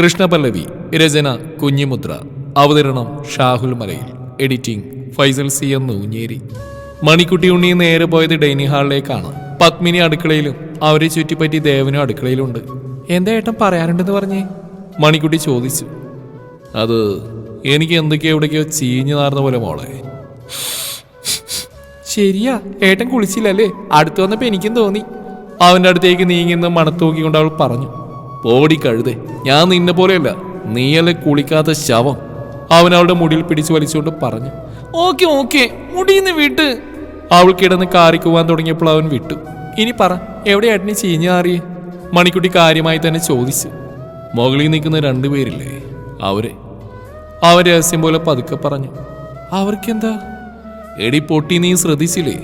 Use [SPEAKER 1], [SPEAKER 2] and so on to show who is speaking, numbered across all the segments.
[SPEAKER 1] കൃഷ്ണപല്ലവി രചന കുഞ്ഞിമുദ്ര അവതരണം Shahul Malayil editing Faisal C M Noonjeri. Manikutty Unni നേരെ പോയത് ഡൈനിങ് ഹാളിലേക്കാണ്. പത്മിനി അടുക്കളയിലും അവരെ ചുറ്റിപ്പറ്റി ദേവനും അടുക്കളയിലുണ്ട്. എന്താ ഏട്ടൻ പറയാറുണ്ടെന്ന് പറഞ്ഞേ? മണിക്കുട്ടി ചോദിച്ചു. അത് എനിക്ക് എന്തൊക്കെയോ എവിടേക്കോ ചീഞ്ഞു നാർന്ന പോലെ മോളെ. ശരിയാ ഏട്ടൻ കുളിച്ചില്ലല്ലേ? അടുത്ത് വന്നപ്പോ എനിക്കും തോന്നി. അവന്റെ അടുത്തേക്ക് നീങ്ങുന്ന മണത്തൂക്കിക്കൊണ്ട് അവൾ പറഞ്ഞു. പോടി കഴുതേ ഞാൻ നിന്നെ പോലെയല്ല നീയല്ലേ കുളിക്കാത്ത ശവം? അവൻ അവളുടെ മുടിയിൽ പിടിച്ചു വലിച്ചുകൊണ്ട് പറഞ്ഞു ഓക്കെ ഓക്കെ മുടിയിന്ന് വിട്ട്. അവൾ കിടന്ന് കാറിക്കുവാൻ തുടങ്ങിയപ്പോൾ അവൻ വിട്ടു. ഇനി പറ എവിടെ ഏട്ടനെ ചീഞ്ഞു മാറിയേ മണിക്കുട്ടി കാര്യമായി തന്നെ ചോദിച്ചു. മുകളിൽ നിൽക്കുന്ന രണ്ടുപേരില്ലേ അവരെ? അവൻ രഹസ്യം പോലെ പതുക്കെ പറഞ്ഞു അവർക്കെന്താ? എടി പൊട്ടി നീ ശ്രദ്ധിച്ചില്ലേ?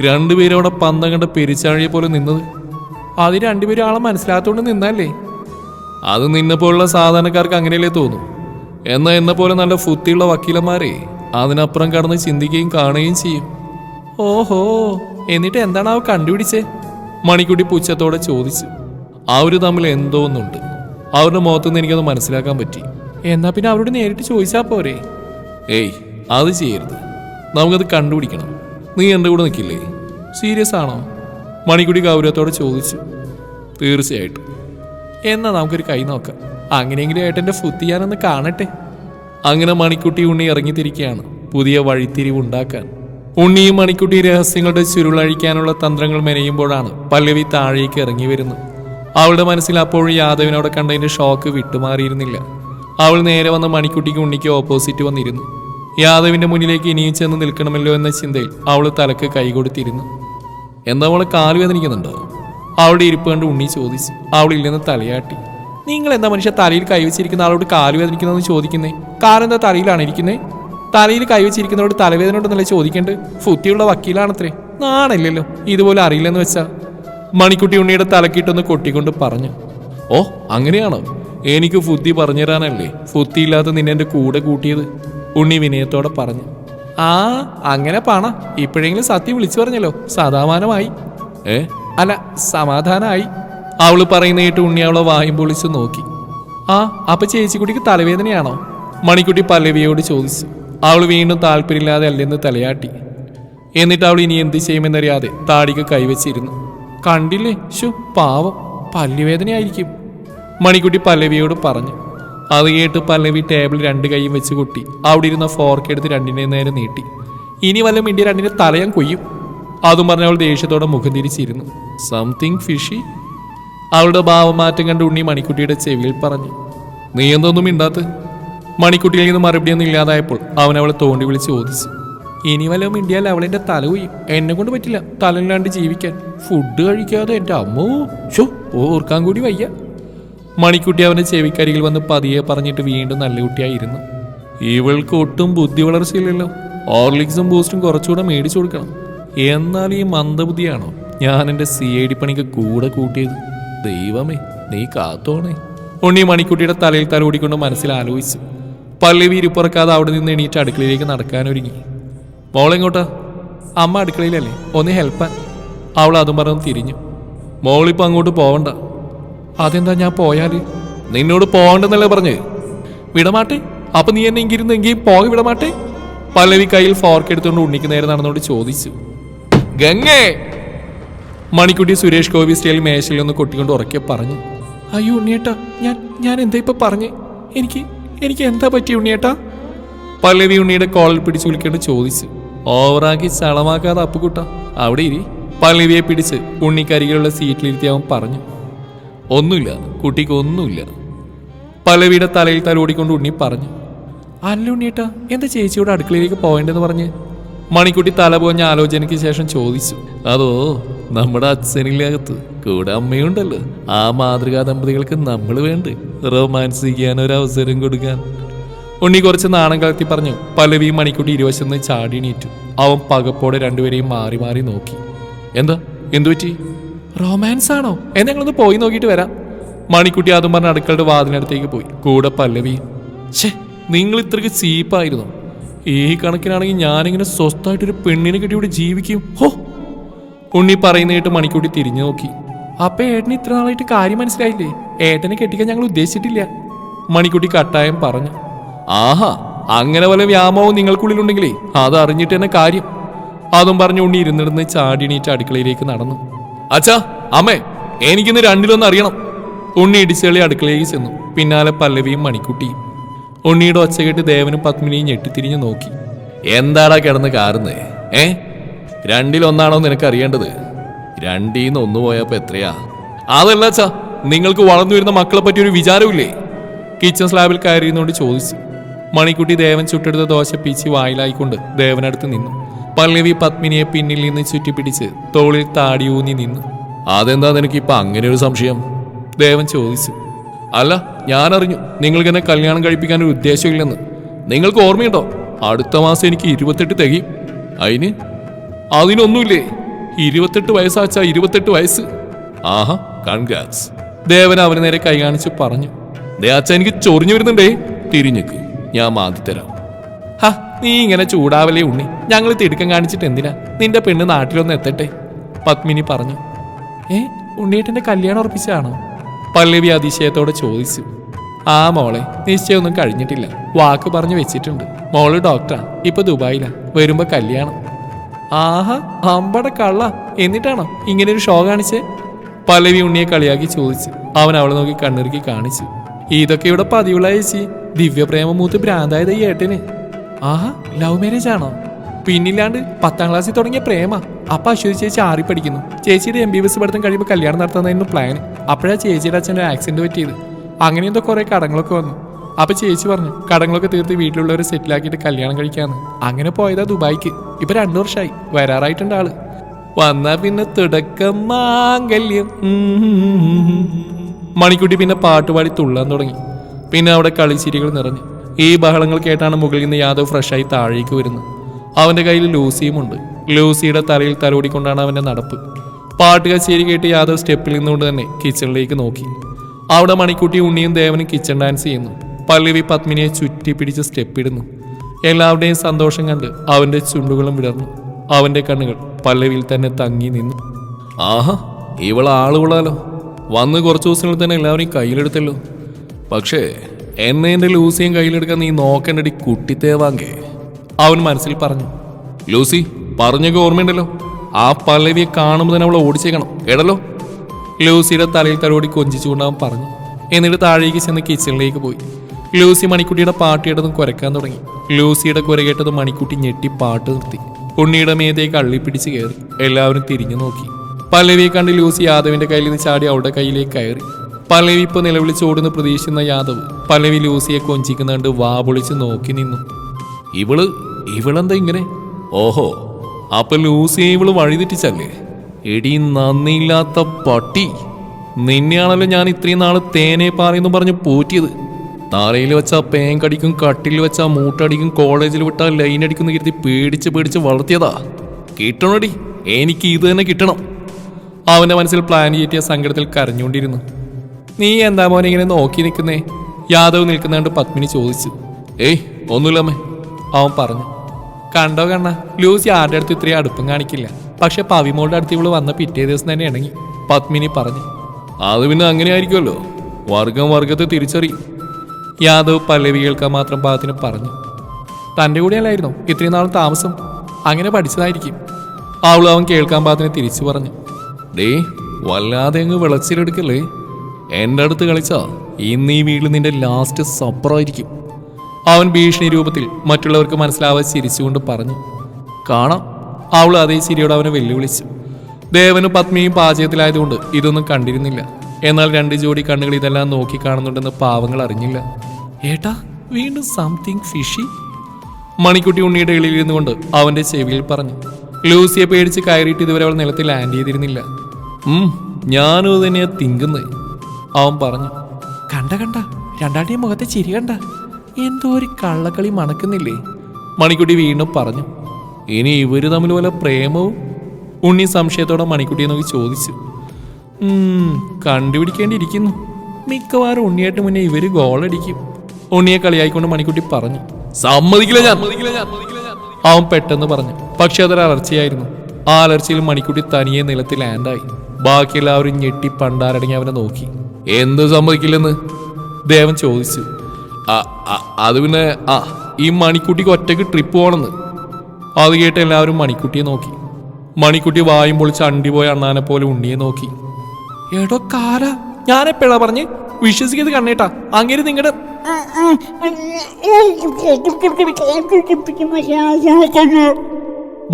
[SPEAKER 1] രണ്ടുപേരും പന്തം കണ്ട പെരിച്ചാഴിയെ പോലെ നിന്നത്. അത് രണ്ടുപേരും ആളെ മനസ്സിലാത്തോണ്ട് നിന്നല്ലേ അത് നിന്നെ പോലുള്ള സാധാരണക്കാർക്ക് അങ്ങനെയല്ലേ തോന്നും? എന്നാ എന്നെ പോലെ നല്ല ഫുത്തിയുള്ള വക്കീലന്മാരെ അതിനപ്പുറം കടന്ന് ചിന്തിക്കുകയും കാണുകയും ചെയ്യും. ഓഹോ എന്നിട്ട് എന്താണ് അവ കണ്ടുപിടിച്ചേ? മണിക്കുട്ടി പുച്ഛത്തോടെ ചോദിച്ചു. അവർ തമ്മിൽ എന്തോ ഒന്നുണ്ട്. അവരുടെ മുഖത്തുനിന്ന് എനിക്കത് മനസ്സിലാക്കാൻ പറ്റി. എന്നാ പിന്നെ അവരോട് നേരിട്ട് ചോദിച്ചാ പോരെ? ഏയ് അത് ചെയ്യരുത്. നമുക്കത് കണ്ടുപിടിക്കണം. നീ എന്റെ കൂടെ നിൽക്കില്ലേ? സീരിയസ് ആണോ? മണിക്കുടി ഗൗരവത്തോടെ ചോദിച്ചു. തീർച്ചയായിട്ടും. എന്നാ നമുക്കൊരു കൈ നോക്കാം. അങ്ങനെയെങ്കിലും ഏട്ടന്റെ ഫുത്തി ഞാനൊന്ന് കാണട്ടെ. അങ്ങനെ മണിക്കുട്ടി ഉണ്ണി ഇറങ്ങിത്തിരിക്കുകയാണ്. പുതിയ വഴിത്തിരിവുണ്ടാക്കാൻ ഉണ്ണിയും മണിക്കുട്ടി രഹസ്യങ്ങളുടെ ചുരുളഴിക്കാനുള്ള തന്ത്രങ്ങൾ മെനയുമ്പോഴാണ് പല്ലവി താഴേക്ക് ഇറങ്ങി വരുന്നത്. അവളുടെ മനസ്സിൽ അപ്പോഴും യാദവിനോടെ കണ്ടതിന്റെ ഷോക്ക് വിട്ടുമാറിയിരുന്നില്ല. അവൾ നേരെ വന്ന മണിക്കുട്ടിക്ക് ഉണ്ണിക്ക് ഓപ്പോസിറ്റ് വന്നിരുന്നു. യാദവിന്റെ മുന്നിലേക്ക് ഇനിയും ചെന്ന് നിൽക്കണമല്ലോ എന്ന ചിന്തയിൽ അവൾ തലക്ക് കൈകൊടുത്തിരുന്നു. എന്താ അവളെ കാൽ അവളുടെ ഇരിപ്പ് കണ്ട് ഉണ്ണി ചോദിച്ചു. അവളില്ലെന്ന് തലയാട്ടി. നിങ്ങൾ എന്താ മനുഷ്യ തലയിൽ കൈവച്ചിരിക്കുന്ന ആളോട് കാലുവേദനിക്കുന്നതെന്ന് ചോദിക്കുന്നേ? കാലെന്താ തലയിലാണ് ഇരിക്കുന്നേ? തലയിൽ കൈവച്ചിരിക്കുന്നവരോട് തലവേദന ഉണ്ടെന്നല്ലേ ചോദിക്കേണ്ടത്? ഫുത്തിയുള്ള വക്കീലാണത്രേ. നാണല്ലല്ലോ ഇതുപോലെ അറിയില്ലെന്ന് വെച്ചാ. മണിക്കുട്ടി ഉണ്ണിയുടെ തലക്കിട്ടൊന്ന് കൊട്ടിക്കൊണ്ട് പറഞ്ഞു. ഓ അങ്ങനെയാണോ? എനിക്ക് ഫുദ്ധി പറഞ്ഞുതരാനല്ലേ? ഫുത്തി ഇല്ലാതെ നിന്നെ എന്റെ കൂടെ കൂട്ടിയത്? ഉണ്ണി വിനയത്തോടെ പറഞ്ഞു. ആ അങ്ങനെ പാണ. ഇപ്പോഴെങ്കിലും സത്യം വിളിച്ചു പറഞ്ഞല്ലോ. സമാധാനമായി ഏ? അല്ല സമാധാനമായി അവൾ പറയുന്ന കേട്ട് ഉണ്ണി അവളെ വായും പൊളിച്ച് നോക്കി. ആ അപ്പൊ ചേച്ചിക്കുട്ടിക്ക് തലവേദനയാണോ? മണിക്കുട്ടി പല്ലവിയോട് ചോദിച്ചു. അവൾ വീണ്ടും താല്പര്യമില്ലാതെ അല്ലെന്ന് തലയാട്ടി. എന്നിട്ട് അവൾ ഇനി എന്ത് ചെയ്യുമെന്നറിയാതെ താടിക്ക് കൈവച്ചിരുന്നു. കണ്ടില്ലേ? ശു പാവം. പല്ലുവേദനയായിരിക്കും. മണിക്കുട്ടി പല്ലവിയോട് പറഞ്ഞു. അത് കേട്ട് പല്ലവി ടേബിൾ രണ്ട് കൈയും വെച്ച് കൊട്ടി. അവിടെ ഇരുന്ന ഫോർക്ക് എടുത്ത് രണ്ടിനെ നേരെ നീട്ടി. ഇനി വല്ല മിണ്ടി രണ്ടിനെ തലയാൻ കൊയ്യും. അതും പറഞ്ഞ് അവൾ ദേഷ്യത്തോടെ മുഖം തിരിച്ചിരുന്നു. സംതിങ് ഫിഷി അവളുടെ ഭാവമാറ്റം കണ്ട് ഉണ്ണി മണിക്കുട്ടിയുടെ ചെവിയിൽ പറഞ്ഞു. നീ എന്തൊന്നും മിണ്ടാത്ത്? മണിക്കുട്ടിയിൽ നിന്ന് മറുപടിയൊന്നും ഇല്ലാതായപ്പോൾ അവൻ അവളെ തോണ്ടി വിളിച്ച് ചോദിച്ചു. ഇനി വല്ല മിണ്ടിയാൽ അവളെന്റെ തല പോയി എന്നെ കൊണ്ട് പറ്റില്ല തലയില്ലാണ്ട് ജീവിക്കാൻ. ഫുഡ് കഴിക്കാതെ എന്റെ അമ്മോ. ഷോ ഓർക്കാൻ കൂടി വയ്യ. മണിക്കുട്ടി അവന്റെ ചെവിക്കരികിൽ വന്ന് പതിയെ പറഞ്ഞിട്ട് വീണ്ടും നല്ല കുട്ടിയായിരുന്നു. ഇവൾക്ക് ഒട്ടും ബുദ്ധി വളർച്ചയില്ലല്ലോ. ഓർലിക്സും ബൂസ്റ്റും കുറച്ചുകൂടെ മേടിച്ചു കൊടുക്കണം. എന്നാൽ ഈ മന്ദബുദ്ധിയാണോ? ഞാൻ എന്റെ സി ഐ ഡി പണിക്ക് കൂടെ കൂട്ടിയത്. ദൈവമേ നീ കാത്തോണേ. ഉണ്ണി മണിക്കുട്ടിയുടെ തലയിൽ തലോടിക്കൊണ്ട് മനസ്സിൽ ആലോചിച്ചു. പല്ലവി ഇരിപ്പുറക്കാതെ അവിടെ നിന്ന് എണീറ്റ് അടുക്കളയിലേക്ക് നടക്കാനൊരുങ്ങി. മോളെങ്ങോട്ടാ? അമ്മ അടുക്കളയിലല്ലേ? ഒന്ന് ഹെൽപ്പാൻ അവൾ അതും പറഞ്ഞ് തിരിഞ്ഞു. മോളിപ്പോൾ അങ്ങോട്ട് പോവണ്ട. അതെന്താ ഞാൻ പോയാൽ? നിന്നോട് പോകണ്ടെന്നല്ലേ പറഞ്ഞ്? വിടമാട്ടെ. അപ്പൊ നീ എന്നെ എങ്കിരുന്നെങ്കിൽ പോക വിടമാട്ടെ? പല്ലവി കയ്യിൽ ഫോർക്ക് എടുത്തുകൊണ്ട് ഉണ്ണിക്ക് നേരെ നടന്നോട് ചോദിച്ചു. ഗംഗേ. മണിക്കുട്ടി സുരേഷ് ഗോപി സ്റ്റൈൽ മേശയിൽ ഒന്ന് കൊട്ടിക്കൊണ്ട് ഉറക്കെ പറഞ്ഞു അയ്യോ ഉണ്ണിയേട്ടാ ഞാൻ ഞാൻ എന്താ ഇപ്പൊ പറഞ്ഞു? എനിക്ക് എനിക്ക് എന്താ പറ്റിയ ഉണ്ണിയേട്ടാ? പല്ലവി ഉണ്ണിയുടെ കോളിൽ പിടിച്ചു വിളിക്കേണ്ട ചോദിച്ചു ഓവറാക്കി ചളമാക്കാതെ അപ്പുകുട്ട അവിടെ ഇരി. പല്ലവിയെ പിടിച്ച് ഉണ്ണിക്കരികിലുള്ള സീറ്റിലിരുത്തി അവൻ പറഞ്ഞു ഒന്നുമില്ല കുട്ടിക്ക് ഒന്നുമില്ല. പല്ലവിയുടെ തലയിൽ തലോടിക്കൊണ്ട് ഉണ്ണി പറഞ്ഞു അല്ല ഉണ്ണിയേട്ടാ എന്താ ചേച്ചിയോട് അടുക്കളയിലേക്ക് പോകേണ്ടതെന്ന് പറഞ്ഞ്? മണിക്കുട്ടി തല പോഞ്ഞ ആലോചനയ്ക്ക് ശേഷം ചോദിച്ചു അതോ നമ്മുടെ അച്ഛനിലകത്ത് കൂടെ അമ്മയുണ്ടല്ലോ? ആ മാതൃകാ ദമ്പതികൾക്ക് നമ്മൾ വേണ്ട? റൊമാൻസ് ചെയ്യാൻ ഒരു അവസരം കൊടുക്കാൻ. ഉണ്ണി കുറച്ച് നാണം കലർത്തി പറഞ്ഞു പലവി മണിക്കുട്ടി ഇരുവശം നിന്ന് ചാടി നീറ്റു അവൻ പകപ്പോടെ രണ്ടുപേരെയും മാറി മാറി നോക്കി. എന്താ? എന്തു പറ്റി? റൊമാൻസ് ആണോ? എന്നെ ഞങ്ങളൊന്ന് പോയി നോക്കിയിട്ട് വരാം. മണിക്കുട്ടി അതും പറഞ്ഞ് അടുക്കളുടെ വാതിനടുത്തേക്ക് പോയി. കൂടെ പല്ലവി ഛേ നിങ്ങൾ ഇത്രയ്ക്ക് ചീപ്പായിരുന്നു? ഈ കണക്കിനാണെങ്കിൽ ഞാനിങ്ങനെ സ്വസ്ഥമായിട്ടൊരു പെണ്ണിനെ കെട്ടി ഇവിടെ ജീവിക്കും. ഹോ! ഉണ്ണി പറയുന്ന കേട്ട് മണിക്കൂട്ടി തിരിഞ്ഞു നോക്കി. അപ്പൊ ഏട്ടന് ഇത്ര നാളായിട്ട് കാര്യം മനസ്സിലായില്ലേ? ഏട്ടനെ കെട്ടിക്കാൻ ഞങ്ങൾ ഉദ്ദേശിച്ചിട്ടില്ല. മണിക്കുട്ടി കട്ടായം പറഞ്ഞു. ആഹാ അങ്ങനെ വല്ല വ്യാമോവും നിങ്ങൾക്കുള്ളിലുണ്ടെങ്കിലേ അത് അറിഞ്ഞിട്ട് തന്നെ കാര്യം. അതും പറഞ്ഞു ഉണ്ണി ഇരുന്നിരുന്ന് ചാടിണീറ്റ് അടുക്കളയിലേക്ക് നടന്നു. അച്ഛാ അമ്മേ എനിക്കിന്ന് രണ്ടിലൊന്ന് അറിയണം. ഉണ്ണി ഇടിച്ചേളി അടുക്കളയിലേക്ക് ചെന്നു. പിന്നാലെ പല്ലവിയും മണിക്കുട്ടിയും. ഉണ്ണിയുടെ ഒച്ച കേട്ട് ദേവനും പത്മിനിയും ഞെട്ടിത്തിരിഞ്ഞു നോക്കി. എന്താടാ കിടന്ന് കാറുന്നേ? ഏ? രണ്ടിലൊന്നാണോ നിനക്ക് അറിയേണ്ടത് രണ്ടീന്ന് ഒന്ന് പോയപ്പോ എത്രയാ? അതല്ല അച്ഛാ നിങ്ങൾക്ക് വളർന്നു വരുന്ന മക്കളെ പറ്റി ഒരു വിചാരമില്ലേ? കിച്ചൺ സ്ലാബിൽ കയറിയുന്നോണ്ട് ചോദിച്ചു. മണിക്കുട്ടി ദേവൻ ചുട്ടെടുത്ത ദോശ പീച്ചി വായിലായിക്കൊണ്ട് ദേവനടുത്ത് നിന്നു. പല്ലവി പത്മിനിയെ പിന്നിൽ നിന്ന് ചുറ്റിപ്പിടിച്ച് തോളിൽ താടിയൂന്നി നിന്നു. അതെന്താ നിനക്ക് ഇപ്പൊ അങ്ങനെ ഒരു സംശയം? ദേവൻ ചോദിച്ചു. അല്ല ഞാൻ അറിഞ്ഞു നിങ്ങൾക്ക് എന്നെ കല്യാണം കഴിപ്പിക്കാൻ ഒരു ഉദ്ദേശമില്ലെന്ന്. നിങ്ങൾക്ക് ഓർമ്മയുണ്ടോ? അടുത്ത മാസം എനിക്ക് ഇരുപത്തെട്ട് തികയും. അതിന് അതിനൊന്നുമില്ലേ? ഇരുപത്തെട്ട് വയസ്സാച്ചാ ഇരുപത്തെട്ട് വയസ്സ്. ആഹാ കൺഗ്രാറ്റ്സ് ദേവൻ അവനെ നേരെ കൈ കാണിച്ച് പറഞ്ഞു. ദേ എനിക്ക് ചൊറിഞ്ഞു വരുന്നുണ്ടേ. തിരിഞ്ഞേക്ക്. ഞാൻ മാതി തരാം. ഹ നീ ഇങ്ങനെ ചൂടാവലേ ഉണ്ണി. ഞങ്ങൾ തിടുക്കം കാണിച്ചിട്ട് എന്തിനാ? നിന്റെ പെണ്ണ് നാട്ടിലൊന്ന് എത്തട്ടെ? പത്മിനി പറഞ്ഞു. ഏ ഉണ്ണിയേട്ടന്റെ കല്യാണം ഉറപ്പിച്ചാണോ പല്ലവി അതിശയത്തോടെ ചോദിച്ചു. ആ മോളെ നിശ്ചയമൊന്നും കഴിഞ്ഞിട്ടില്ല. വാക്ക് പറഞ്ഞു വെച്ചിട്ടുണ്ട്. മോൾ ഡോക്ടറാ ഇപ്പൊ ദുബായിലാ. വരുമ്പോ കല്യാണം. ആഹാ അമ്പട കള്ള. എന്നിട്ടാണോ ഇങ്ങനെ ഒരു ഷോ കാണിച്ചേ? പല്ലവി ഉണ്ണിയെ കളിയാക്കി ചോദിച്ചു. അവൻ അവളെ നോക്കി കണ്ണിറുക്കി കാണിച്ചു. ഇതൊക്കെ ഇവിടെ പതിവുള്ള ചേച്ചി. ദിവ്യപ്രേമ മൂത്ത് ഭ്രാന്തായത് ഈ ഏട്ടന്. ആഹാ ലവ് മാരേജ് ആണോ? പിന്നില്ലാണ്ട് പത്താം ക്ലാസ്സിൽ തുടങ്ങിയ പ്രേമ. അപ്പൊ അശ്വതി ചേച്ചി ആറി പഠിക്കുന്നു ചേച്ചിയുടെ എം ബി ബി എസ് പഠിത്തം കഴിയുമ്പോൾ കല്യാണം നടത്തുന്നതായിരുന്നു പ്ലാൻ അപ്പോഴാ ചേച്ചിയുടെ അച്ഛന്റെ ആക്സിഡന്റ് പറ്റിയത്. അങ്ങനെ എന്തോ കുറേ കടങ്ങളൊക്കെ വന്നു. അപ്പോൾ ചേച്ചി പറഞ്ഞു കടങ്ങളൊക്കെ തീർത്ത് വീട്ടിലുള്ളവരെ സെറ്റിലാക്കിയിട്ട് കല്യാണം കഴിക്കാന്ന് അങ്ങനെ പോയതാ ദുബായിക്ക്. ഇപ്പൊ രണ്ടു വർഷമായി. വരാറായിട്ടുണ്ട് ആൾ. വന്നാ പിന്നെ തുടക്കം മാംഗല്യം. മണിക്കുട്ടി പിന്നെ പാട്ടുപാടി തുള്ളാൻ തുടങ്ങി. പിന്നെ അവിടെ കളിച്ചിരികൾ നിറഞ്ഞു. ഈ ബഹളങ്ങൾ കേട്ടാണ് മുകളിൽ നിന്ന് യാദവ് ഫ്രഷായി താഴേക്ക് വരുന്നത്. അവന്റെ കയ്യിൽ ലൂസിയുമുണ്ട്. ലൂസിയുടെ തലയിൽ തലോടിക്കൊണ്ടാണ് അവന്റെ നടപ്പ്. പാട്ട് കച്ചേരി കേട്ട് യാദവ് സ്റ്റെപ്പിൽ നിന്നുകൊണ്ട് തന്നെ കിച്ചണിലേക്ക് നോക്കി. അവിടെ മണിക്കുട്ടി ഉണ്ണിയും ദേവനും കിച്ചൺ ഡാൻസ് ചെയ്യുന്നു. പല്ലവി പത്മിനിയെ ചുറ്റി പിടിച്ച് സ്റ്റെപ്പിടുന്നു എല്ലാവരുടെയും സന്തോഷം കണ്ട് അവന്റെ ചുണ്ടുകളും വിടർന്നു. അവന്റെ കണ്ണുകൾ പല്ലവിയിൽ തന്നെ തങ്ങി നിന്നു. ആഹാ ഇവളെ ആളുകളാലോ വന്ന് കുറച്ച് ദിവസങ്ങളിൽ തന്നെ എല്ലാവരെയും കയ്യിലെടുത്തല്ലോ. പക്ഷേ എന്നെ എന്റെ ലൂസിയും കയ്യിലെടുക്കാൻ നീ നോക്കേണ്ടടി കുട്ടിത്തേവാങ്കേ. അവൻ മനസ്സിൽ പറഞ്ഞു. ലൂസി പറഞ്ഞൊക്കെ ഓർമ്മയുണ്ടല്ലോ. ആ പല്ലവിയെ കാണുമ്പോൾ തന്നെ അവളെ ഓടിച്ചേക്കണം. കേടല്ലോ ലൂസിയുടെ തലയിൽ തലോടി കൊഞ്ചിച്ചുകൊണ്ട് അവൻ പറഞ്ഞു. എന്നിട്ട് താഴേക്ക് ചെന്ന് കിച്ചണിലേക്ക് പോയി. ലൂസി മണിക്കുട്ടിയുടെ പാട്ട് കേട്ടതും കുരക്കാൻ തുടങ്ങി. ലൂസിയുടെ കുര കേട്ടത് മണിക്കുട്ടി ഞെട്ടി പാട്ട് നിർത്തി. ഉണ്ണിയുടെ മേതേക്ക് അള്ളിപ്പിടിച്ച് കയറി. എല്ലാവരും തിരിഞ്ഞു നോക്കി. പല്ലവിയെ കണ്ട് ലൂസി യാദവിന്റെ കയ്യിൽ നിന്ന് ചാടി അവളുടെ കയ്യിലേക്ക് കയറി. പല്ലവി ഇപ്പൊ നിലവിളിച്ച് ഓടുന്ന പ്രതീക്ഷിക്കുന്ന യാദവ്. പല്ലവി ലൂസിയെ കൊഞ്ചിക്കുന്നുണ്ട് വാ പൊളിച്ച് നോക്കി നിന്നു. ഇവൾ ഇവളെന്താ ഇങ്ങനെ? ഓഹോ. അപ്പൊ ലൂസിയെ ഇവൾ വഴിതെറ്റിച്ചല്ലേ? എടി നന്ദിയില്ലാത്ത പട്ടി. നിന്നെയാണല്ലോ ഞാൻ ഇത്രയും നാൾ തേനെ പാറയെന്ന് പറഞ്ഞ് പോറ്റിയത്. തറയിൽ വെച്ചാ പേൻ കടിക്കും കട്ടിൽ വെച്ചാ മൂട്ടടിക്കും കോളേജിൽ വിട്ടാൽ ലൈൻ അടിക്കുന്ന കരുതി പേടിച്ച് പേടിച്ച് വളർത്തിയതാ. കിട്ടണടി? എനിക്ക് ഇത് തന്നെ കിട്ടണം. അവന്റെ മനസ്സിൽ പ്ലാൻ ചെയ്തിയ സങ്കടത്തിൽ കരഞ്ഞുകൊണ്ടിരുന്നു. നീ എന്താ മോനെ ഇങ്ങനെ നോക്കി നിൽക്കുന്നേ? യാദവ് നിൽക്കുന്നുണ്ട് പത്മിനി ചോദിച്ചു. ഏയ് ഒന്നുമില്ലമ്മേ. അവൻ പറഞ്ഞു. കണ്ടോ കണ്ണ? ലൂസി ആരുടെ അടുത്ത് ഇത്രയും അടുപ്പം കാണിക്കില്ല. പക്ഷെ പവിമോളുടെ അടുത്ത് ഇവൾ വന്ന പിറ്റേ ദിവസം തന്നെ ഇണങ്ങി. പത്മിനി പറഞ്ഞു. അത് പിന്നെ അങ്ങനെ ആയിരിക്കുമല്ലോ വർഗം വർഗത്തെ തിരിച്ചറിയും യാദവ് പല്ലവി കേൾക്കാൻ മാത്രം പാകത്തിന് പറഞ്ഞു. തന്റെ കൂടെയല്ലായിരുന്നോ ഇത്രയും നാളും താമസം. അങ്ങനെ പഠിച്ചതായിരിക്കും. അവൾ അവൻ കേൾക്കാൻ പാകത്തിന് തിരിച്ചു പറഞ്ഞു. ഡേ വല്ലാതെ അങ്ങ് വിളച്ചിലെടുക്കല്ലേ? എന്റെ അടുത്ത് കളിച്ചാ ഇന്ന് ഈ വീട്ടിൽ നിന്റെ ലാസ്റ്റ് സപ്പറായിരിക്കും അവൻ ഭീഷണി രൂപത്തിൽ മറ്റുള്ളവർക്ക് മനസ്സിലാവാതെ ചിരിച്ചുകൊണ്ട് പറഞ്ഞു കാണാം. അവൾ അതേ ചിരിയോട് അവനെ വെല്ലുവിളിച്ചു. ദേവനും പത്മിയും പാചകത്തിലായതുകൊണ്ട് ഇതൊന്നും കണ്ടിരുന്നില്ല. എന്നാൽ രണ്ട് ജോഡി കണ്ണുകൾ ഇതെല്ലാം നോക്കി കാണുന്നുണ്ടെന്ന് പാവങ്ങൾ അറിഞ്ഞില്ല. ഏട്ടാ വീണ്ടും സംതിങ് ഫിഷി? മണിക്കുട്ടി ഉണ്ണിയുടെ ഇളിയിൽ ഇരുന്നുകൊണ്ട് അവന്റെ ചെവിയിൽ പറഞ്ഞു. ലൂസിയെ പേടിച്ച് കയറിയിട്ട് ഇതുവരെ അവൾ നിലത്തിൽ ലാൻഡ് ചെയ്തിരുന്നില്ല. ഞാനും തന്നെയാ തിങ്കുന്നത് അവൻ പറഞ്ഞു. കണ്ട കണ്ട. രണ്ടാളുടെയും മുഖത്തെ ചിരി കണ്ട. എന്തോ ഒരു കള്ളക്കളി മണക്കുന്നില്ലേ? മണിക്കുട്ടി വീണ്ടും പറഞ്ഞു ഇനി ഇവർ തമ്മിൽ വല്ല പ്രേമവും? ഉണ്ണി സംശയത്തോടെ മണിക്കുട്ടിയെ നോക്കി ചോദിച്ചു കണ്ടുപിടിക്കേണ്ടിയിരിക്കുന്നു. മിക്കവാറും ഉണ്ണിയായിട്ട് മുന്നേ ഇവർ ഗോളടിക്കും. ഉണ്ണിയെ കളിയായിക്കൊണ്ട് മണിക്കുട്ടി പറഞ്ഞു സമ്മതിക്കില്ല ഞാൻ. അവൻ പെട്ടെന്ന് പറഞ്ഞു പക്ഷെ അതൊരു അലർച്ചയായിരുന്നു. ആ അലർച്ചയിൽ മണിക്കുട്ടി തനിയെ നിലത്തിൽ ലാൻഡായി ബാക്കി എല്ലാവരും ഞെട്ടി പണ്ടാരടങ്ങി അവനെ നോക്കി. എന്ത് സമ്മതിക്കില്ലെന്ന്? ദേവൻ ചോദിച്ചു "ആ, ആ, അത് പിന്നെ ആ ഈ മണിക്കുട്ടിക്ക് ഒറ്റയ്ക്ക് ട്രിപ്പ് പോകണമെന്ന്. അത് കേട്ട് എല്ലാവരും മണിക്കുട്ടിയെ നോക്കി. മണിക്കുട്ടി വായും ചണ്ടി പോയ അണ്ണാനെ പോലെ ഉണ്ണിയെ നോക്കി. എടോ കാല ഞാൻ എപ്പോഴാ പറഞ്ഞ് വിശ്വസിക്കത് കണ്ണേട്ടാ? അങ്ങനെ നിങ്ങളുടെ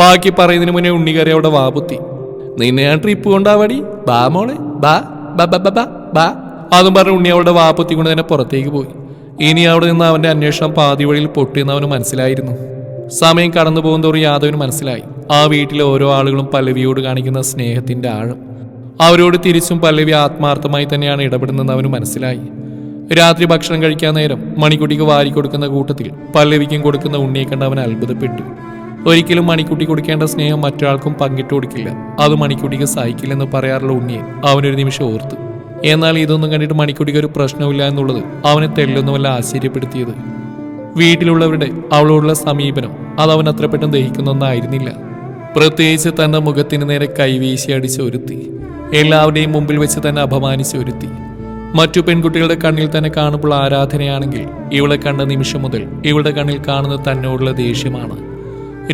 [SPEAKER 1] ബാക്കി പറയുന്നതിന് മുന്നേ ഉണ്ണിക്കറി അവിടെ വാപുത്തി നിന്നെ ഞാൻ ട്രിപ്പ് കൊണ്ടാവാടി. ബാ മോളെ. ബാ ബാ ബാ ബാ ബാ അതും പറഞ്ഞ് ഉണ്ണി അവളുടെ വാപ്പത്തി കൊണ്ട് തന്നെ പുറത്തേക്ക് പോയി. ഇനി അവിടെ നിന്ന് അവന്റെ അന്വേഷണം പാതി വഴിയിൽ പൊട്ടിയെന്ന് അവന് മനസ്സിലായിരുന്നു. സമയം കടന്നു പോകുന്നതോറും യാദവിന് മനസ്സിലായി. ആ വീട്ടിലെ ഓരോ ആളുകളും പല്ലവിയോട് കാണിക്കുന്ന സ്നേഹത്തിന്റെ ആഴം. അവരോട് തിരിച്ചും പല്ലവി ആത്മാർത്ഥമായി തന്നെയാണ് ഇടപെടുന്നതെന്ന് അവന് മനസ്സിലായി. രാത്രി ഭക്ഷണം കഴിക്കാൻ നേരം മണിക്കുട്ടിക്ക് വാരി കൊടുക്കുന്ന കൂട്ടത്തിൽ പല്ലവിക്കും കൊടുക്കുന്ന ഉണ്ണിയെ കണ്ട് അവൻ അത്ഭുതപ്പെട്ടു. ഒരിക്കലും മണിക്കുട്ടി കൊടുക്കേണ്ട സ്നേഹം മറ്റൊരാൾക്കും പങ്കിട്ട് കൊടുക്കില്ല. അത് മണിക്കുട്ടിക്ക് സഹിക്കില്ലെന്ന് പറയാറുള്ള ഉണ്ണിയെ അവനൊരു നിമിഷം ഓർത്തു. എന്നാൽ ഇതൊന്നും കണ്ടിട്ട് മണിക്കുട്ടിക്ക് ഒരു പ്രശ്നമില്ല എന്നുള്ളത് അവനെ തെല്ലൊന്നുമല്ല ആശ്ചര്യപ്പെടുത്തിയത്. വീട്ടിലുള്ളവരുടെ അവളോടുള്ള സമീപനം അത് അവൻ അത്ര പെട്ടെന്ന് ദഹിക്കുന്ന ഒന്നായിരുന്നില്ല. പ്രത്യേകിച്ച് തന്റെ മുഖത്തിന് നേരെ കൈവീശി അടിച്ച് ഒരുത്തി. എല്ലാവരുടെയും മുമ്പിൽ വെച്ച് തന്നെ അപമാനിച്ച് ഒരുത്തി. മറ്റു പെൺകുട്ടികളുടെ കണ്ണിൽ തന്നെ കാണുമ്പോൾ ആരാധനയാണെങ്കിൽ ഇവളെ കണ്ട നിമിഷം മുതൽ ഇവളുടെ കണ്ണിൽ കാണുന്ന തന്നോടുള്ള ദേഷ്യമാണ്.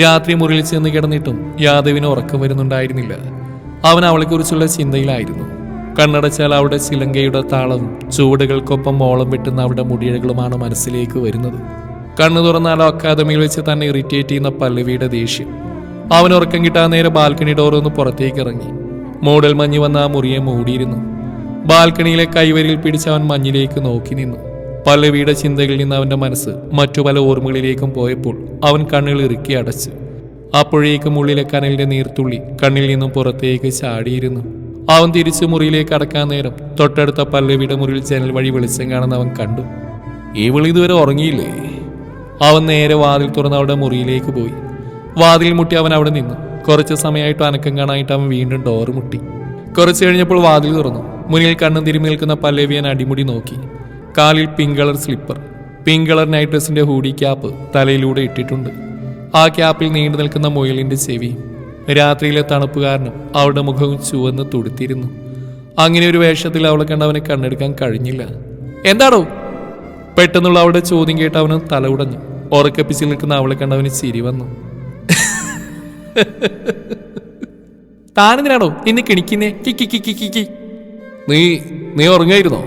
[SPEAKER 1] രാത്രി മുറിയിൽ ചെന്ന് കിടന്നിട്ടും യാദവിന് ഉറക്കം വരുന്നുണ്ടായിരുന്നില്ല. അവൻ അവളെക്കുറിച്ചുള്ള ചിന്തയിലായിരുന്നു. കണ്ണടച്ചാൽ അവിടെ ശിലങ്കയുടെ താളവും ചുവടുകൾക്കൊപ്പം മോളം വെട്ടുന്ന അവിടെ മുടിയഴകളുമാണ് മനസ്സിലേക്ക് വരുന്നത്. കണ്ണു തുറന്നാൽ അക്കാദമിയിൽ വെച്ച് തന്നെ ഇറിറ്റേറ്റ് ചെയ്യുന്ന പല്ലവിയുടെ ദേഷ്യം. അവൻ ഉറക്കം കിട്ടാൻ നേരെ ബാൽക്കണി ഡോറൊന്ന് പുറത്തേക്ക് ഇറങ്ങി. മൂടൽ മഞ്ഞ് വന്ന ആ മുറിയെ മൂടിയിരുന്നു. ബാൽക്കണിയിലെ കൈവരിയിൽ പിടിച്ച് അവൻ മഞ്ഞിലേക്ക് നോക്കി നിന്നു. പല്ലവിയുടെ ചിന്തകളിൽ നിന്ന് അവന്റെ മനസ്സ് മറ്റു പല ഓർമ്മകളിലേക്കും പോയപ്പോൾ അവൻ കണ്ണുകൾ ഇറുക്കി അടച്ചു. അപ്പോഴേക്കും ഉള്ളിലെ കനലിന്റെ നീർത്തുള്ളി കണ്ണിൽ നിന്നും പുറത്തേക്ക് ചാടിയിരുന്നു. അവൻ തിരിച്ചു മുറിയിലേക്ക് അടക്കാൻ നേരം തൊട്ടടുത്ത പല്ലവിയുടെ മുറിയിൽ ജനൽ വഴി വെളിച്ചം കാണുന്ന അവൻ കണ്ടു. ഈ വിളി ഇതുവരെ ഉറങ്ങിയില്ലേ? അവൻ നേരെ വാതിൽ തുറന്ന് അവളുടെ മുറിയിലേക്ക് പോയി. വാതിൽ മുട്ടി അവൻ അവിടെ നിന്നു. കുറച്ച് സമയമായിട്ട് അനക്കം കാണാനായിട്ട് അവൻ വീണ്ടും ഡോറ് മുട്ടി. കുറച്ച് കഴിഞ്ഞപ്പോൾ വാതിൽ തുറന്നു. മുന്നിൽ കണ്ണും തിരുമി നിൽക്കുന്ന പല്ലവിയൻ അടിമുടി നോക്കി. കാലിൽ pink colour slipper pink colour night ഡ്രസ്സിന്റെ ഹൂഡി ക്യാപ്പ് തലയിലൂടെ ഇട്ടിട്ടുണ്ട്. ആ ക്യാപ്പിൽ നീണ്ടു നിൽക്കുന്ന മുയലിന്റെ ചെവി രാത്രിയിലെ തണുപ്പ് കാരണം അവളുടെ മുഖവും ചുവന്ന് തുടുത്തിരുന്നു. അങ്ങനെ ഒരു വേഷത്തിൽ അവളെ കണ്ട് അവനെ കണ്ണെടുക്കാൻ കഴിഞ്ഞില്ല. എന്താണോ പെട്ടെന്നുള്ള അവളുടെ ചോദ്യം കേട്ട് അവന് തല ഉടഞ്ഞു. ഉറക്കപ്പിച്ചിൽ നിൽക്കുന്ന അവളെ കണ്ട് അവന് ചിരി വന്നു. താനെന്തിനാണോ ഇന്ന് കിണിക്കുന്നേ? കിക്കി കിക്കി കിക്കി നീ നീ ഉറങ്ങായിരുന്നോ?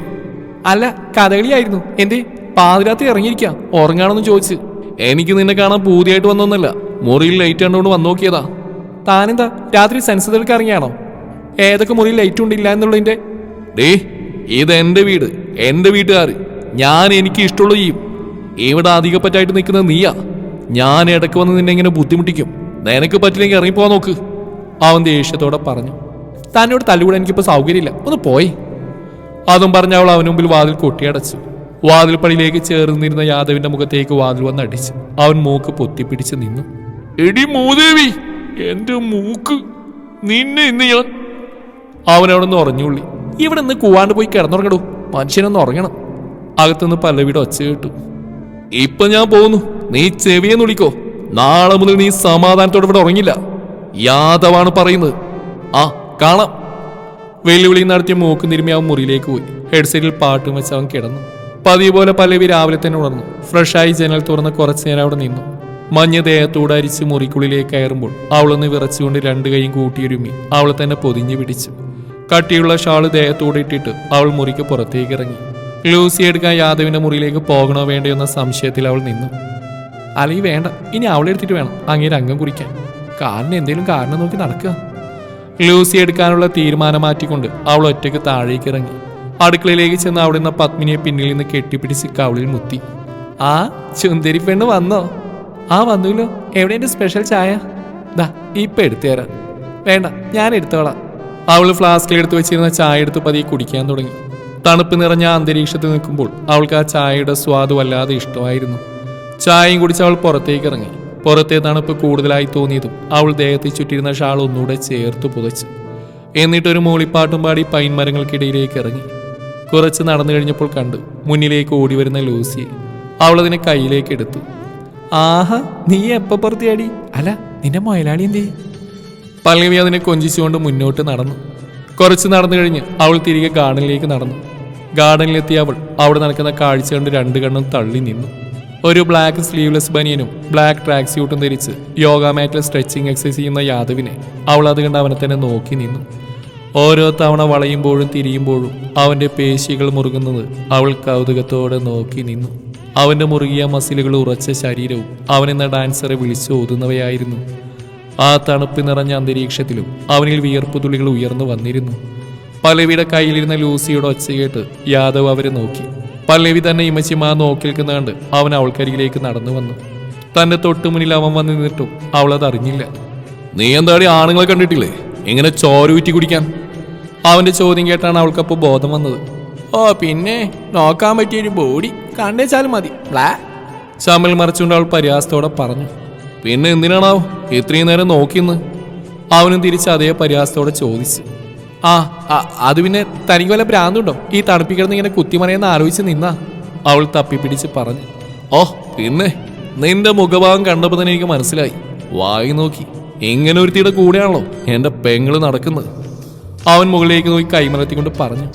[SPEAKER 1] അല്ല കഥകളിയായിരുന്നു. എന്തേ? പാതിരാത്രി ഇറങ്ങിയിരിക്കാം. ഉറങ്ങാണെന്ന് ചോദിച്ച്. എനിക്ക് നിന്നെ കാണാൻ പൂതിയായിട്ട് വന്നൊന്നല്ല. മുറിയിൽ ലൈറ്റ് കണ്ടുകൊണ്ട് വന്നു നോക്കിയതാ. താനെന്താ രാത്രി സെൻസറുകൾക്ക് ഇറങ്ങിയാണോ? ഏതൊക്കെ മുറി ലൈറ്റ് ഉണ്ടില്ല എന്നുള്ളതിന്റെ ഡേ ഇത് എന്റെ വീട് എന്റെ വീട്ടുകാർ ഞാൻ എനിക്ക് ഇഷ്ടമുള്ള ചെയ്യും ഇവിടെ അധികപ്പറ്റായിട്ട് നിൽക്കുന്നത് നീയാ. ഞാൻ ഇടയ്ക്ക് വന്ന് നിന്നെ ഇങ്ങനെ ബുദ്ധിമുട്ടിക്കും. നിനക്ക് പറ്റില്ലെങ്കിൽ ഇറങ്ങിപ്പോവാൻ നോക്ക്. അവൻ ദേഷ്യത്തോടെ പറഞ്ഞു തന്നോട് തല്ലുകൂടെ എനിക്കിപ്പോ സൗകര്യമില്ല. ഒന്ന് പോയി. അതും പറഞ്ഞ അവൾ അവന് മുമ്പിൽ വാതിൽ കൊട്ടിയടച്ചു. വാതിൽ പടിയിലേക്ക് ചേർന്നിരുന്ന യാദവിന്റെ മുഖത്തേക്ക് വാതിൽ വന്ന് അടിച്ചു അവൻ മൂക്ക് പൊത്തിപ്പിടിച്ച് നിന്നു. എടി മൂദേവി എന്റെ മൂക്ക്. നിന്നെ ഇന്ന് ഞാൻ അവൻ നിന്ന് ഉറഞ്ഞുള്ളി ഇവിടെ നിന്ന് കൂവാണ്ട് പോയി കിടന്നുറങ്ങടൂ. മനുഷ്യനൊന്ന് ഉറങ്ങണം. അകത്തുനിന്ന് പല്ലവിയുടെ ഒച്ച കേട്ടു. ഇപ്പൊ ഞാൻ പോകുന്നു. നീ ചെവിയെ നുളിക്കോ നാളെ മുതൽ നീ സമാധാനത്തോടെ ഇവിടെ ഉറങ്ങില്ല. യാദവാണ് പറയുന്നത്. ആ കാണാം. വെല്ലുവിളി നടത്തിയ മൂക്ക് നിരുമി അവൻ മുറിയിലേക്ക് പോയി. ഹെഡ്സെറ്റിൽ പാട്ടും വെച്ച് അവൻ കിടന്നു. പതിവ് പോലെ പല്ലവി രാവിലെ തന്നെ ഉണർന്നു. ഫ്രഷായി ജനൽ തുറന്ന് കുറച്ചു നേരം അവിടെ നിന്നു. മഞ്ഞ് ദേഹത്തോട് അരിച്ച് മുറിക്കുള്ളിലേക്ക് കയറുമ്പോൾ അവളൊന്ന് വിറച്ചുകൊണ്ട് രണ്ട് കൈയും കൂട്ടിയൊരുമി. അവളെ തന്നെ പൊതിഞ്ഞു പിടിച്ചു. കട്ടിയുള്ള ഷാൾ ദേഹത്തോട് ഇട്ടിട്ട് അവൾ മുറിക്ക് പുറത്തേക്ക് ഇറങ്ങി. ലൂസി എടുക്കാൻ യാദവിന്റെ മുറിയിലേക്ക് പോകണോ വേണ്ടയോ എന്ന സംശയത്തിൽ അവൾ നിന്നു. അല്ലെങ്കിൽ വേണ്ട. ഇനി അവളെ എടുത്തിട്ട് വേണം. അങ്ങേര് അംഗം കുറിക്കാൻ. കാരണം എന്തെങ്കിലും കാരണം നോക്കി നടക്കുക. ലൂസി എടുക്കാനുള്ള തീരുമാനം മാറ്റിക്കൊണ്ട് അവൾ ഒറ്റയ്ക്ക് താഴേക്ക് ഇറങ്ങി. അടുക്കളയിലേക്ക് ചെന്ന് അവിടെ നിന്ന് പത്മിനിയെ പിന്നിൽ നിന്ന് കെട്ടിപ്പിടിച്ച് കവളിൽ മുത്തി. ആ ചുന്തിരി പെണ്ണ് വന്നോ? ആ വന്നുല്ലോ. എവിടെ എന്റെ സ്പെഷ്യൽ ചായ? ദാ ഇപ്പൊ എടുത്തു തരാം. വേണ്ട ഞാൻ എടുത്തോളാം. അവൾ ഫ്ലാസ്കിൽ എടുത്തു വെച്ചിരുന്ന ചായ എടുത്ത് പതി കുടിക്കാൻ തുടങ്ങി. തണുപ്പ് നിറഞ്ഞ അന്തരീക്ഷത്തിൽ നിൽക്കുമ്പോൾ അവൾക്ക് ആ ചായയുടെ സ്വാദ് വല്ലാതെ ഇഷ്ടമായിരുന്നു. ചായയും കുടിച്ച് അവൾ പുറത്തേക്ക് ഇറങ്ങി. പുറത്തെ തണുപ്പ് കൂടുതലായി തോന്നിയതും അവൾ ദേഹത്തിൽ ചുറ്റിരുന്ന ഷാൾ ഒന്നുകൂടെ ചേർത്ത് പുതച്ചു. എന്നിട്ടൊരു മൂളിപ്പാട്ടും പാടി പൈൻ മരങ്ങൾക്കിടയിലേക്ക് ഇറങ്ങി. കുറച്ച് നടന്നു കഴിഞ്ഞപ്പോൾ കണ്ടു മുന്നിലേക്ക് ഓടി വരുന്ന ലൂസിയെ അവളതിനെ കയ്യിലേക്ക് എടുത്തു. ആഹാ നീ എപ്പ പുറത്തിയാടി? അല്ല നിന്റെ മൊയലാളി എന്തേ പല്ലവി അതിനെ കൊഞ്ചിച്ചുകൊണ്ട് മുന്നോട്ട് നടന്നു. കുറച്ച് നടന്നു കഴിഞ്ഞ് അവൾ തിരികെ ഗാർഡനിലേക്ക് നടന്നു. ഗാർഡനിലെത്തിയ അവൾ അവിടെ നടക്കുന്ന കാഴ്ച കണ്ട് രണ്ട് കണ്ണും തള്ളി നിന്നു. ഒരു ബ്ലാക്ക് സ്ലീവ്ലെസ് ബനിയനും ബ്ലാക്ക് ട്രാക്ക് സ്യൂട്ടും ധരിച്ച് യോഗ മാറ്റിൽ സ്ട്രെച്ചിങ് എക്സസൈസ് ചെയ്യുന്ന യാദവിനെ അവൾ അത് കണ്ട് അവനെ തന്നെ നോക്കി നിന്നു. ഓരോ തവണ വളയുമ്പോഴും തിരിയുമ്പോഴും അവന്റെ പേശികൾ മുറുകുന്നത് അവൾ കൗതുകത്തോടെ നോക്കി നിന്നു. അവന്റെ മുറുകിയ മസിലുകൾ ഉറച്ച ശരീരവും അവനെന്ന ഡാൻസറെ വിളിച്ചു ഓതുന്നവയായിരുന്നു. ആ തണുപ്പ് നിറഞ്ഞ അന്തരീക്ഷത്തിലും അവനിൽ വിയർപ്പ് തുള്ളികൾ ഉയർന്നു വന്നിരുന്നു. പല്ലവിയുടെ കയ്യിലിരുന്ന ലൂസിയുടെ ഒച്ച കേട്ട് യാദവ് അവരെ നോക്കി. പല്ലവി തന്നെ ഇമച്ചിമാ നോക്കി നിൽക്കുന്നുണ്ട് അവൻ അവൾക്കരികിലേക്ക് നടന്നു വന്നു. തന്റെ തൊട്ടു മുന്നിൽ അവൻ വന്നു നിന്നിട്ടും അവൾ അത് അറിഞ്ഞില്ല. നീ എന്താടി ആണുങ്ങളെ കണ്ടിട്ടില്ലേ? ഇങ്ങനെ ചോരൂറ്റി കുടിക്കാൻ? അവന്റെ ചോദ്യം കേട്ടാണ് അവൾക്കപ്പോൾ ബോധം വന്നത്. ഓ പിന്നെ നോക്കാൻ പറ്റിയൊരു ബോഡി കണ്ടേച്ചാലും മതി. ബ്ലാ. ചമൽ മറിച്ചുകൊണ്ട് അവൾ പരിഹാസത്തോടെ പറഞ്ഞു. പിന്നെ എന്തിനാണാവോ ഇത്രയും നേരം നോക്കിന്ന്? അവനും തിരിച്ച് അതേ പരിഹാസത്തോടെ ചോദിച്ചു. ആ അത് പിന്നെ തനിക്ക് വല്ല ഭ്രാന്തുണ്ടോ? ഈ തണുപ്പിക്കിടന്ന് ഇങ്ങനെ കുത്തിമറിയെന്ന് ആലോചിച്ച് നിന്നാ? അവൾ തപ്പി തപ്പിപ്പിടിച്ച് പറഞ്ഞു. ഓ പിന്നെ നിന്റെ മുഖഭാവം കണ്ടപ്പോൾ തന്നെ എനിക്ക് മനസ്സിലായി. വായി നോക്കി. ഇങ്ങനെ ഒരുത്തിയുടെ കൂടെയാണല്ലോ എന്റെ പെങ്ങൾ നടക്കുന്നത്. അവൻ മുകളിലേക്ക് നോക്കി കൈമലത്തിക്കൊണ്ട് പറഞ്ഞു.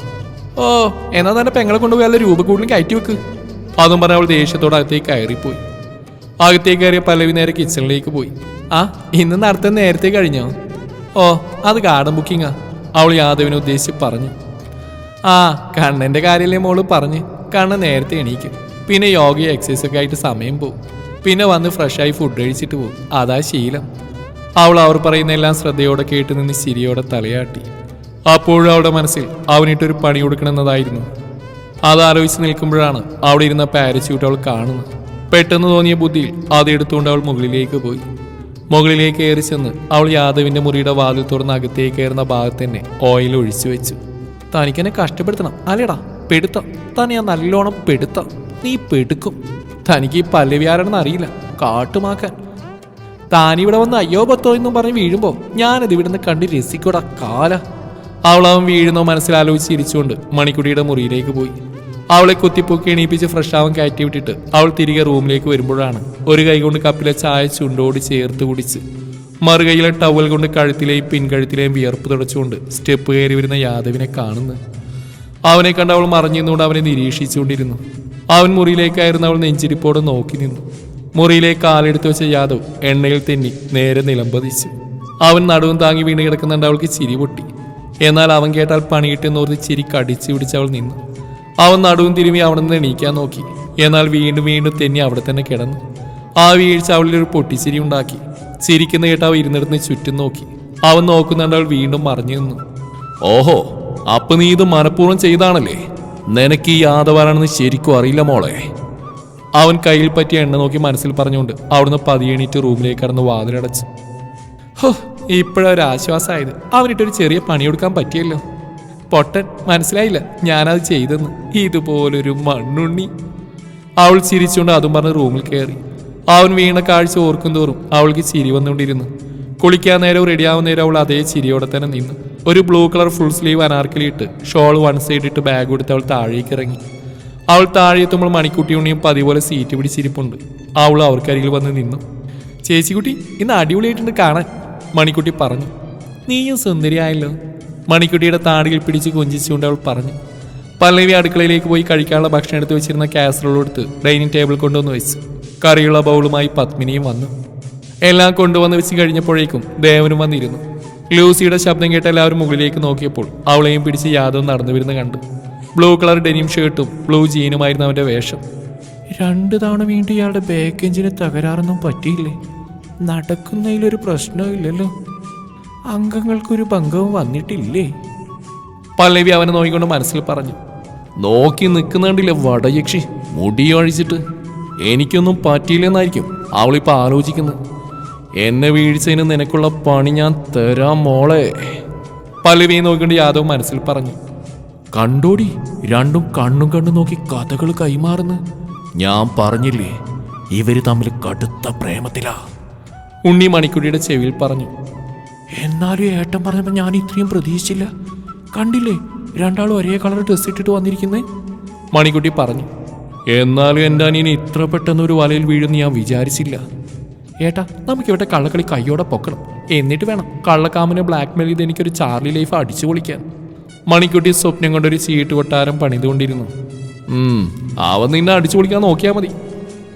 [SPEAKER 1] ഓ എന്നാ തന്നെ പെങ്ങളെ കൊണ്ടുപോയി അല്ല രൂപ കൂടുതലും കയറ്റി വെക്ക്. അതും പറഞ്ഞ അവൾ ദേഷ്യത്തോടെ അകത്തേക്ക് കയറിപ്പോയി. അകത്തേക്ക് കയറിയ പല്ലവി നേരെ കിച്ചണിലേക്ക് പോയി. ആ ഇന്ന് നടത്താൻ നേരത്തെ കഴിഞ്ഞോ? ഓ അത് ഗാർഡൻ ബുക്കിങ്ങാ അവൾ യാദവിനെ ഉദ്ദേശിച്ച് പറഞ്ഞു. ആ കണ്ണന്റെ കാര്യമല്ലേ മോൾ പറഞ്ഞ് കണ്ണൻ നേരത്തെ എണീക്കും. പിന്നെ യോഗ എക്സസൈസ് ഒക്കെ ആയിട്ട് സമയം പോകും പിന്നെ വന്ന് ഫ്രഷായി ഫുഡ് കഴിച്ചിട്ട് പോകും അതാ ശീലം. അവൾ അവർ പറയുന്ന എല്ലാം ശ്രദ്ധയോടെ കേട്ട് നിന്ന് ശിരിയോടെ തലയാട്ടി. അപ്പോഴും അവളുടെ മനസ്സിൽ അവനിട്ടൊരു പണി കൊടുക്കണമെന്നതായിരുന്നു. അതാലോചിച്ച് നിൽക്കുമ്പോഴാണ് അവിടെ ഇരുന്ന പാരച്യൂട്ട് അവൾ കാണുന്നത്. പെട്ടെന്ന് തോന്നിയ ബുദ്ധിയിൽ അത് എടുത്തുകൊണ്ട് അവൾ മുകളിലേക്ക് പോയി. മുകളിലേക്ക് കയറി ചെന്ന് അവൾ യാദവിന്റെ മുറിയുടെ വാതിൽ തുറന്ന് അകത്തേക്ക് കയറുന്ന ഭാഗത്ത് തന്നെ ഓയിൽ ഒഴിച്ചു വെച്ചു. തനിക്കെന്നെ കഷ്ടപ്പെടുത്തണം അല്ലേടാ പെടുത്താം. താൻ ഞാൻ നല്ലോണം പെടുത്താം. നീ പെടുക്കും. തനിക്ക് ഈ പല്ലവ്യാരണെന്ന് അറിയില്ല കാട്ടുമാക്കാൻ. താനിവിടെ വന്ന് അയ്യോ പത്തോ എന്നും പറഞ്ഞ് വീഴുമ്പോൾ ഞാനത് ഇവിടുന്ന് കണ്ട് രസിക്കൂടാ കാല. അവൾ അവൻ വീഴുന്നോ മനസ്സിലാലോചിച്ച് ചിരിച്ചുകൊണ്ട് മണിക്കുട്ടിയുടെ മുറിയിലേക്ക് പോയി. അവളെ കുത്തിപ്പൊക്കി എണീപ്പിച്ച് ഫ്രഷ് കയറ്റി വിട്ടിട്ട് അവൾ തിരികെ റൂമിലേക്ക് വരുമ്പോഴാണ് ഒരു കൈകൊണ്ട് കപ്പിലെ ചായ ചുണ്ടോട് ചേർത്ത് കുടിച്ച്. മറുകൈയിലെ ടവൽ കൊണ്ട് കഴുത്തിലെയും പിൻകഴുത്തിലെയും വിയർപ്പ് തുടച്ചുകൊണ്ട് സ്റ്റെപ്പ് കയറി വരുന്ന യാദവിനെ കാണുന്നു. അവനെ കണ്ട് അവൾ മറിഞ്ഞുകൊണ്ട് അവനെ നിരീക്ഷിച്ചുകൊണ്ടിരുന്നു. അവൻ മുറിയിലേക്കായിരുന്നു അവൾ നെഞ്ചിരിപ്പോടെ നോക്കി നിന്നു. മുറിയിലേക്ക് കാലെടുത്ത് വെച്ച യാദവ് എണ്ണയിൽ തെന്നി നേരെ നിലംപതിച്ചു അവൻ നടുവും താങ്ങി വീണ് കിടക്കുന്നുണ്ട് അവൾക്ക് ചിരി പൊട്ടി. എന്നാൽ അവൻ കേട്ടാൽ പണിയിട്ടെന്നോർത്ത് ചിരി കടിച്ചു പിടിച്ച് അവൾ നിന്നു. അവൻ നടുവും തിരുമി അവിടെ നിന്ന് എണീക്കാൻ നോക്കി. എന്നാൽ വീണ്ടും വീണ്ടും തെന്നി അവിടെ തന്നെ കിടന്നു. ആ വീഴ്ച അവളിൽ ഒരു പൊട്ടിച്ചിരി ഉണ്ടാക്കി. ചിരിക്കുന്ന കേട്ട് അവ ഇരുന്നിടന്ന് ചുറ്റും നോക്കി. അവൻ നോക്കുന്നുണ്ട് അവൾ വീണ്ടും മറിഞ്ഞു നിന്നു. ഓഹോ അപ്പൊ നീ ഇത് മനഃപൂർവം ചെയ്താണല്ലേ? നിനക്ക് ഈ യാദവാനാണെന്ന് ശരിക്കും അറിയില്ല മോളെ. അവൻ കയ്യിൽ പറ്റിയ എണ്ണ നോക്കി മനസ്സിൽ പറഞ്ഞുകൊണ്ട് അവിടുന്ന് പതിയെണീറ്റ് റൂമിലേക്ക് കടന്ന് വാതിലടച്ചു. ഹോ ഇപ്പോഴൊരു ആശ്വാസമായത് അവനിട്ടൊരു ചെറിയ പണി കൊടുക്കാൻ പറ്റിയല്ലോ. പൊട്ടൻ മനസ്സിലായില്ല. ഞാനത് ചെയ്തെന്ന്. ഇതുപോലൊരു മണ്ണുണ്ണി. അവൾ ചിരിച്ചുകൊണ്ട് അതും പറഞ്ഞ് റൂമിൽ കയറി. അവൻ വീണ കാഴ്ച ഓർക്കും തോറും അവൾക്ക് ചിരി വന്നുകൊണ്ടിരുന്നു. കുളിക്കാൻ നേരം റെഡിയാവുന്ന നേരം അവൾ അതേ ചിരിയോടെ തന്നെ നിന്നു. ഒരു ബ്ലൂ കളർ ഫുൾ സ്ലീവ് അനാർക്കലിയിട്ട് ഷോൾ വൺ സൈഡ് ഇട്ട് ബാഗ് കൊടുത്ത് അവൾ താഴേക്ക് ഇറങ്ങി. അവൾ താഴെ എത്തുമ്പോൾ മണിക്കുട്ടി ഉണ്ണിയും പതിപോലെ സീറ്റ് പിടിച്ചിരിപ്പുണ്ട്. അവൾ അവർക്കരികിൽ വന്ന് നിന്നു. ചേച്ചിക്കുട്ടി ഇന്ന് അടിപൊളിയായിട്ടുണ്ട് കാണാൻ. മണിക്കുട്ടി പറഞ്ഞു. നീയും സുന്ദരിയായല്ലോ. മണിക്കുട്ടിയുടെ താടിയിൽ പിടിച്ച് കൊഞ്ചിച്ചുകൊണ്ട് അവൾ പറഞ്ഞു. പല്ലവി അടുക്കളയിലേക്ക് പോയി കഴിക്കാനുള്ള ഭക്ഷണം എടുത്ത് വെച്ചിരുന്ന കാസറോൾ എടുത്ത് ഡൈനിങ് ടേബിൾ കൊണ്ടുവന്ന് വെച്ചു. കറിയുള്ള ബൗളുമായി പത്മിനിയും വന്നു. എല്ലാം കൊണ്ടുവന്ന് വെച്ച് കഴിഞ്ഞപ്പോഴേക്കും ദേവനും വന്നിരുന്നു. ലൂസിയുടെ ശബ്ദം കേട്ട് എല്ലാവരും മുകളിലേക്ക് നോക്കിയപ്പോൾ അവളെയും പിടിച്ച് യാദവ് നടന്നു വരുന്ന കണ്ടു. ബ്ലൂ കളർ ഡെനിം ഷർട്ടും ബ്ലൂ ജീനുമായിരുന്നു അവന്റെ വേഷം. രണ്ട് തവണ വീണ്ടും ഇയാളുടെ ബാക്ക് എഞ്ചിന് തകരാറൊന്നും പറ്റിയില്ലേ? നടക്കുന്നതിലൊരു പ്രശ്നവും ഇല്ലല്ലോ അംഗങ്ങൾക്കൊരു പങ്കവും വന്നിട്ടില്ലേ? പല്ലവി അവനെ നോക്കിക്കൊണ്ട് മനസ്സിൽ പറഞ്ഞു നോക്കി നിൽക്കുന്നുണ്ടില്ലേ വടയക്ഷി മുടി അഴിച്ചിട്ട്. എനിക്കൊന്നും പറ്റിയില്ലെന്നായിരിക്കും അവളിപ്പോൾ ആലോചിക്കുന്നത്. എന്നെ വീഴ്ചയിന് നിനക്കുള്ള പണി ഞാൻ തരാം മോളെ. പല്ലവിയെ നോക്കിക്കൊണ്ട് യാദവ് മനസ്സിൽ പറഞ്ഞു കണ്ടോടി രണ്ടും കണ്ണും കണ്ണും നോക്കി കഥകൾ കൈമാറുന്നു. ഞാൻ പറഞ്ഞില്ലേ ഇവർ തമ്മിൽ കടുത്ത പ്രേമത്തിലാ. ഉണ്ണി മണിക്കുടിയുടെ ചെവിയിൽ പറഞ്ഞു. എന്നാലും ഏട്ടൻ പറഞ്ഞപ്പോൾ ഞാൻ ഇത്രയും പ്രതീക്ഷിച്ചില്ല. കണ്ടില്ലേ രണ്ടാളും ഒരേ കളർ ഡ്രസ്സ് ഇട്ടിട്ട് വന്നിരിക്കുന്നേ? മണിക്കുട്ടി പറഞ്ഞു. എന്നാലും എന്റെ അനിയന് ഇത്ര പെട്ടെന്ന് ഒരു വലയിൽ വീഴുമെന്ന് ഞാൻ വിചാരിച്ചില്ല. ഏട്ടാ നമുക്കിവിടെ കള്ളക്കളി കൈയോടെ പൊക്കണം. എന്നിട്ട് വേണം കള്ളക്കാമനെ ബ്ലാക്ക്മെയിൽ ചെയ്ത് എനിക്കൊരു ചാർലി ലൈഫ് അടിച്ചു പൊളിക്കാൻ. മണിക്കുട്ടി സ്വപ്നം കൊണ്ടൊരു ചീട്ട് കൊട്ടാരം പണിതുകൊണ്ടിരുന്നു. അവ അവൻ നിന്നെ അടിച്ചു പൊളിക്കാൻ നോക്കിയാൽ മതി.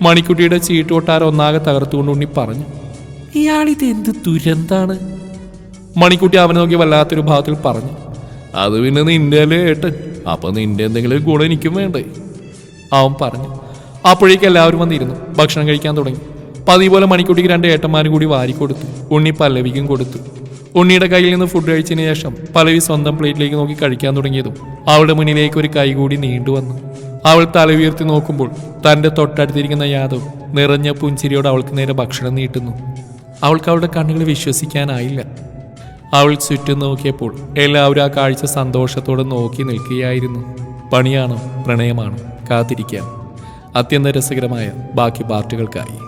[SPEAKER 1] മണിക്കുട്ടിയുടെ ചീട്ട് കൊട്ടാരം ഒന്നാകെ തകർത്തുകൊണ്ട് ഉണ്ണി പറഞ്ഞു. ഇയാളിത് എന്ത് ദുരന്താണ്? മണിക്കുട്ടി അവനെ നോക്കി വല്ലാത്തൊരു ഭാഗത്തിൽ പറഞ്ഞു അത് പിന്നെ നിന്റെ അല്ലേ ഏട്ടൻ? അപ്പൊ നിന്റെ എന്തെങ്കിലും ഗുണം എനിക്കും വേണ്ടേ? അവൻ പറഞ്ഞു അപ്പോഴേക്ക് എല്ലാവരും വന്നിരുന്നു ഭക്ഷണം കഴിക്കാൻ തുടങ്ങി. പതിവ് പോലെ മണിക്കുട്ടിക്ക് രണ്ട് ഏട്ടന്മാരും കൂടി വാരിക്കൊടുത്തു ഉണ്ണി പല്ലവിക്കും കൊടുത്തു. ഉണ്ണിയുടെ കയ്യിൽ നിന്ന് ഫുഡ് കഴിച്ചതിന് ശേഷം പലവി സ്വന്തം പ്ലേറ്റിലേക്ക് നോക്കി കഴിക്കാൻ തുടങ്ങിയതും അവളുടെ മുന്നിലേക്ക് ഒരു കൈ കൂടി നീണ്ടു വന്നു. അവൾ തല ഉയർത്തി നോക്കുമ്പോൾ തന്റെ തൊട്ടടുത്തിരിക്കുന്ന യാദവ് നിറഞ്ഞ പുഞ്ചിരിയോട് അവൾക്ക് നേരെ ഭക്ഷണം നീട്ടുന്നു. അവൾക്ക് അവളുടെ കണ്ണുകൾ വിശ്വസിക്കാനായില്ല. അവൾ ചുറ്റും നോക്കിയപ്പോൾ എല്ലാവരും ആ കാഴ്ച സന്തോഷത്തോടെ നോക്കി നിൽക്കുകയായിരുന്നു. പണിയാണോ പ്രണയമാണോ കാത്തിരിക്കാം അത്യന്ത രസകരമായ ബാക്കി പാർട്ടുകൾക്കായി.